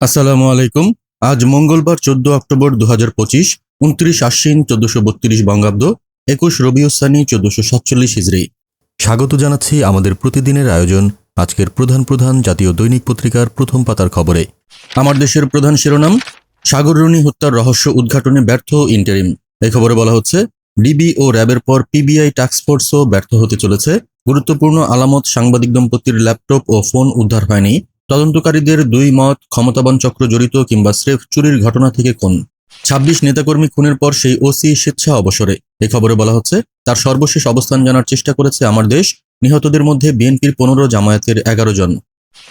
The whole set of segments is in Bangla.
আসসালামু আলাইকুম। আজ মঙ্গলবার চোদ্দ অক্টোবর দু হাজার পঁচিশ, উনত্রিশ আশ্বিন চোদ্দশো বত্রিশ বঙ্গাব্দ, একুশ রবিউসানি চোদ্দশো সাতচল্লিশ হিজড়ি স্বাগত জানাচ্ছি আমাদের প্রতিদিনের আয়োজন, আজকের প্রধান প্রধান জাতীয় দৈনিক পত্রিকার প্রথম পাতার খবরে। আমার দেশের প্রধান শিরোনাম সাগররণী হত্যার রহস্য উদ্ঘাটনে ব্যর্থ ইন্টারিম। এই খবরে বলা হচ্ছে, ডিবি ও র্যাবের পর পিবিআই টাস্কফোর্সও ব্যর্থ হতে চলেছে। গুরুত্বপূর্ণ আলামত সাংবাদিক দম্পতির ল্যাপটপ ও ফোন উদ্ধার হয়নি। তদন্তকারীদের দুই মত, ক্ষমতাবান চক্র জড়িত কিংবা স্রেফ চুরির ঘটনা থেকে কোন ছাব্বিশ নেতাকর্মী খুনের পর সেই ওসি স্বেচ্ছা অবসরে। এ খবরে বলা হচ্ছে, তার সর্বশেষ অবস্থান জানার চেষ্টা করেছে আমার দেশ, নিহতদের মধ্যে বিএনপির পনেরো, জামায়াতের এগারো জন।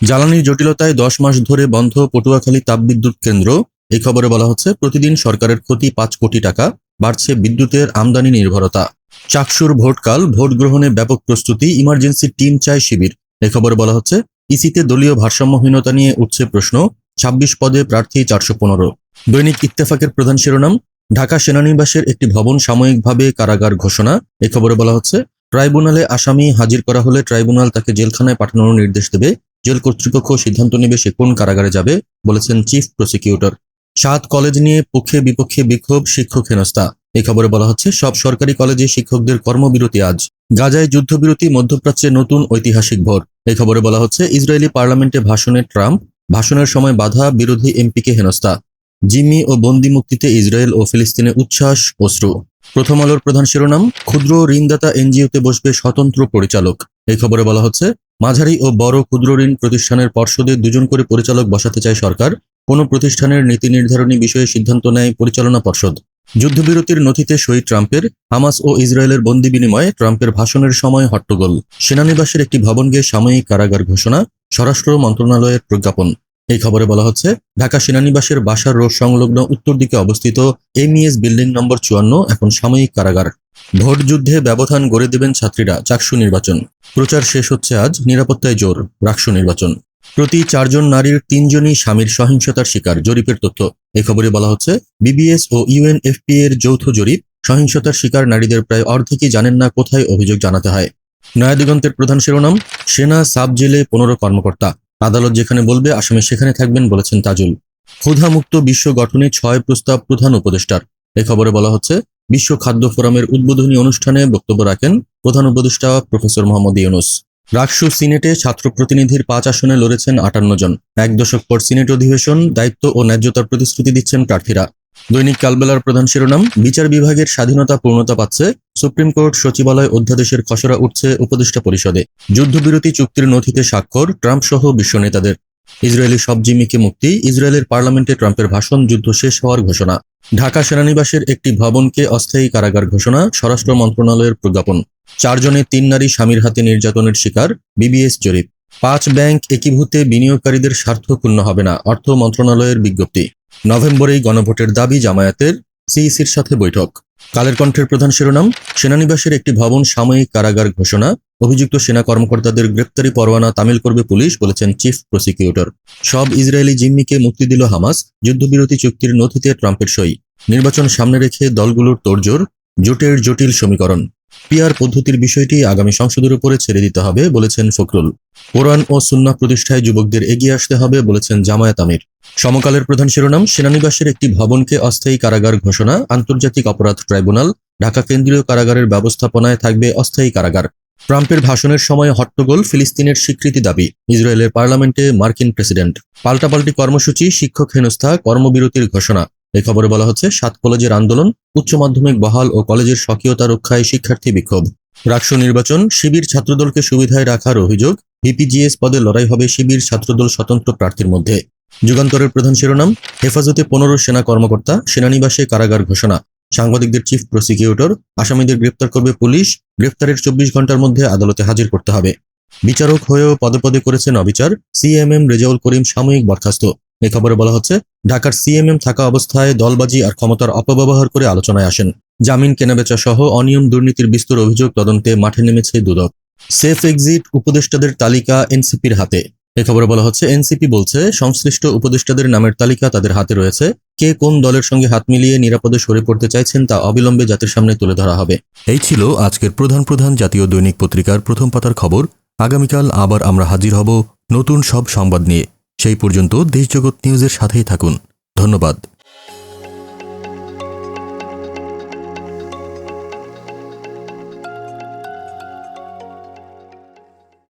জ্বালানির জটিলতায় দশ মাস ধরে বন্ধ পটুয়াখালী তাপবিদ্যুৎ কেন্দ্র। এই খবরে বলা হচ্ছে, প্রতিদিন সরকারের ক্ষতি পাঁচ কোটি টাকা, বাড়ছে বিদ্যুতের আমদানি নির্ভরতা। চাকসুর ভোটকাল ভোট গ্রহণে ব্যাপক প্রস্তুতি, ইমার্জেন্সি টিম চায় শিবির। এ খবরে বলা হচ্ছে ইসিতে দলীয় ভারসাম্যহীনতা নিয়ে উঠছে প্রশ্ন। ছাব্বিশ পদে প্রার্থী চারশো পনেরো। দৈনিক ইত্তেফাকের প্রধান শিরোনাম, ঢাকা সেনানিবাসের একটি ভবন সাময়িকভাবে কারাগার ঘোষণা। এ খবরে বলা হচ্ছে, ট্রাইব্যুনালে আসামি হাজির করা হলে ট্রাইব্যুনাল তাকে জেলখানায় পাঠানোর নির্দেশ দেবে। জেল কর্তৃপক্ষ সিদ্ধান্ত নেবে সে কোন কারাগারে যাবে, বলেছেন চিফ প্রসিকিউটর। সাত কলেজ নিয়ে পক্ষে বিপক্ষে বিক্ষোভ শিক্ষক হেনস্থা। এ খবরে বলা হচ্ছে, সব সরকারি কলেজে শিক্ষকদের কর্মবিরতি আজ। গাজায় যুদ্ধবিরতি, মধ্যপ্রাচ্যে নতুন ঐতিহাসিক ভোর এই খবরে বলা হচ্ছে, ইসরায়েলি পার্লামেন্টে ভাষণে ট্রাম্প, ভাষণের সময় বাধা বিরোধী এমপিকে হেনস্থা। জিম্মি ও বন্দি মুক্তিতে ইসরায়েল ও ফিলিস্তিনে উচ্ছ্বাস, অশ্রু। প্রথম আলোর প্রধান শিরোনাম, ক্ষুদ্র ঋণদাতা এনজিওতে বসবে স্বতন্ত্র পরিচালক। এই খবরে বলা হচ্ছে, মাঝারি ও বড় ক্ষুদ্র ঋণ প্রতিষ্ঠানের পর্ষদে দুজন করে পরিচালক বসাতে চায় সরকার। কোনো প্রতিষ্ঠানের নীতি নির্ধারণী বিষয়ে সিদ্ধান্ত নেয় পরিচালনা পর্ষদ। যুদ্ধবিরতির নথিতে সই ট্রাম্পের, হামাস ও ইসরায়েলের বন্দি বিনিময়ে ট্রাম্পের ভাষণের সময় হট্টগোল। সেনানিবাসের একটি ভবনকে সাময়িক কারাগার ঘোষণা, স্বরাষ্ট্র মন্ত্রণালয়ের প্রজ্ঞাপন। এই খবরে বলা হচ্ছে, ঢাকা সেনানিবাসের বাসার রোড সংলগ্ন উত্তর দিকে অবস্থিত এমইএস বিল্ডিং নম্বর চুয়ান্ন এখন সাময়িক কারাগার। ভোট যুদ্ধে ব্যবধান গড়ে দেবেন ছাত্রীরা, চাকসু নির্বাচন। প্রচার শেষ হচ্ছে আজ, নিরাপত্তায় জোর রাকসু নির্বাচন। প্রতি চারজন নারীর তিনজনই স্বামীর সহিংসতার শিকার। জরিপের তথ্য। এই খবরে বলা হচ্ছে বিবিএস ও ইউএনএফপি এর যৌথ জরিপ সহিংসতার শিকার নারীদের প্রায় অর্ধেকই জানেন না কোথায় অভিযোগ জানাতে হয়। নয়াদিগন্তের প্রধান শিরোনাম, সেনা সাব জেলে পনেরো কর্মকর্তা। আদালত যেখানে বলবে, আসামি সেখানে থাকবেন বলেছেন তাজুল। ক্ষুধামুক্ত বিশ্ব গঠনে ছয় প্রস্তাব প্রধান উপদেষ্টার। এ খবরে বলা হচ্ছে, বিশ্ব খাদ্য ফোরামের উদ্বোধনী অনুষ্ঠানে বক্তব্য রাখেন প্রধান উপদেষ্টা প্রফেসর মোহাম্মদ ইউনুস। রাকসু সিনেটে ছাত্র প্রতিনিধির পাঁচ আসনে লড়েছেন আটান্ন জন। এক দশক পর সিনেট অধিবেশন, দায়িত্ব ও ন্যায্যতার প্রতিশ্রুতি দিচ্ছেন প্রার্থীরা। দৈনিক কালবেলার প্রধান শিরোনাম, বিচার বিভাগের স্বাধীনতা পূর্ণতা পাচ্ছে, সুপ্রিম কোর্ট সচিবালয় অধ্যাদেশের খসড়া উঠছে উপদেষ্টা পরিষদে। যুদ্ধবিরতি চুক্তির নথিতে স্বাক্ষর ট্রাম্প সহ বিশ্ব নেতাদের। ইসরায়েলি সব জিম্মিকে মুক্তি, ইসরায়েলের পার্লামেন্টে ট্রাম্পের ভাষণ যুদ্ধ শেষ হওয়ার ঘোষণা। ঢাকা সেনানিবাসের একটি ভবনকে অস্থায়ী কারাগার ঘোষণা, স্বরাষ্ট্র মন্ত্রণালয়ের প্রজ্ঞাপন। চারজনে তিন নারী স্বামীর হাতে নির্যাতনের শিকার বিবিএস জরিপ। পাঁচ ব্যাংক একীভূতে বিনিয়োগকারীদের স্বার্থ ক্ষুণ্ণ হবে না, অর্থ মন্ত্রণালয়ের বিজ্ঞপ্তি। নভেম্বরেই গণভোটের দাবি জামায়াতের সিইসির সাথে বৈঠক। কালের কণ্ঠের প্রধান শিরোনাম, সেনানিবাসের একটি ভবন সাময়িক কারাগার ঘোষণা, অভিযুক্ত সেনা কর্মকর্তাদের গ্রেপ্তারি পরোয়ানা তামিল করবে পুলিশ, বলেছেন চিফ প্রসিকিউটর। সব ইসরায়েলি জিম্মিকে মুক্তি দিল হামাস, যুদ্ধবিরতি চুক্তির নথিতে ট্রাম্পের সই। নির্বাচন সামনে রেখে দলগুলোর তোড়জোড়, জোটের জটিল সমীকরণ। পিয়ার পদ্ধতির বিষয়টি আগামী সংসদের উপরে ছেড়ে দিতে হবে, বলেছেন ফখরুল। কোরআন ও সুন্না প্রতিষ্ঠায় যুবকদের এগিয়ে আসতে হবে, বলেছেন জামায়াত আমির। সমকালের প্রধান শিরোনাম, সেনানিবাসের একটি ভবনকে অস্থায়ী কারাগার ঘোষণা, আন্তর্জাতিক অপরাধ ট্রাইব্যুনাল, ঢাকা কেন্দ্রীয় কারাগারের ব্যবস্থাপনায় থাকবে অস্থায়ী কারাগার। ট্রাম্পের ভাষণের সময় হট্টগোল, ফিলিস্তিনের স্বীকৃতি দাবি, ইসরায়েলের পার্লামেন্টে মার্কিন প্রেসিডেন্ট। পাল্টাপাল্টি কর্মসূচি, শিক্ষক হেনস্থা, কর্মবিরতির ঘোষণা। এই খবরে বলা হচ্ছে, সাত কলেজের আন্দোলন উচ্চ মাধ্যমিক বহাল ও কলেজের স্বকীয়তা রক্ষায় শিক্ষার্থী বিক্ষোভ। রাষ্ট্র নির্বাচন, শিবির ছাত্রদলকে সুবিধায় রাখার অভিযোগ, ভিপিজিএস পদে লড়াই হবে শিবির ছাত্রদল স্বতন্ত্র প্রার্থীর মধ্যে। যুগান্তরের প্রধান শিরোনাম, হেফাজতে পনেরো সেনা কর্মকর্তা, সেনানিবাসে কারাগার ঘোষণা। সাংবাদিকদের চিফ প্রসিকিউটর, আসামিদের গ্রেপ্তার করবে পুলিশ, গ্রেপ্তারের চব্বিশ ঘণ্টার মধ্যে আদালতে হাজির করতে হবে। বিচারক হয়েও পদে পদে করেছেন অবিচার, সিএমএম রেজাউল করিম সাময়িক বরখাস্ত। এ খবরে বলা হচ্ছে, ঢাকার সিএমএম থাকা অবস্থায় দলবাজি আর ক্ষমতার অপব্যবহার করে আলোচনায় আসেন। জামিন কেনাবেচা সহ অনিয়ম দুর্নীতির বিস্তর অভিযোগ তদন্তে মাঠে নেমেছে দুদক। সেফ এক্সিট উপদেষ্টাদের তালিকা এনসিপির হাতে। এ খবরে বলা হচ্ছে, এনসিপি বলছে, সংশ্লিষ্ট উপদেষ্টাদের নামের তালিকা তাদের হাতে রয়েছে। কে কোন দলের সঙ্গে হাত মিলিয়ে নিরাপদে সরে পড়তে চাইছেন তা অবিলম্বে জাতির সামনে তুলে ধরা হবে। এই ছিল আজকের প্রধান প্রধান জাতীয় দৈনিক পত্রিকার প্রথম পাতার খবর। আগামীকাল আবার আমরা হাজির হব নতুন সব সংবাদ নিয়ে। সেই পর্যন্ত দেশজগৎ নিউজের সাথেই থাকুন। ধন্যবাদ।